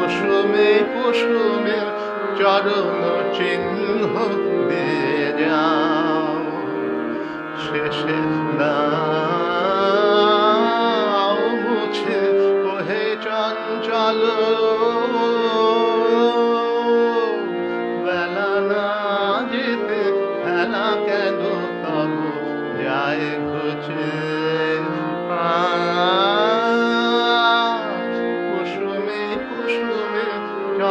কুসুমে, কুসুমের চরণ চিহ্ন যাও শেষে দাও মুছে, ওহে চঞ্চল। বেলা না যেতে খেলা কেন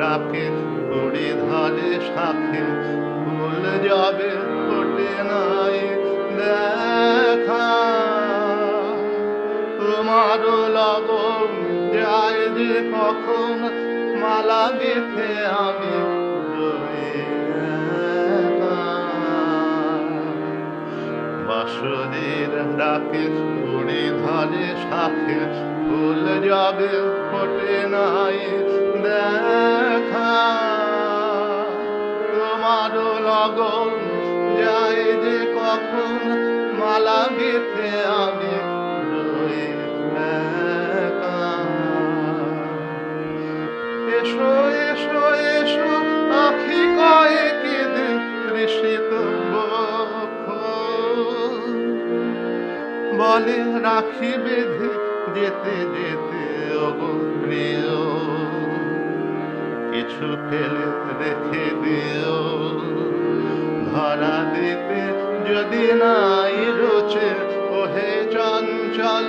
ডাকে কুড়ি ধরে শাখে, ফুল যাবে ফোটে নাই দেখা তোমার লগন যায় যে কখন মালা গেথে আমি। বাঁশরের ডাকে কুড়ি ধরে শাখে, ফুল যাবে ফোটে নাই দেখা যে মালা গেথে আমি। এসো এসো এসো আখি কয়েক দিন তৃষিত বলে রাখি বেঁধে যেতে যেতে ওগো প্রিয় কিছু ফেলে রেখে দিও ধরা দিতে যদি নাই রোচে ওহে চঞ্চল।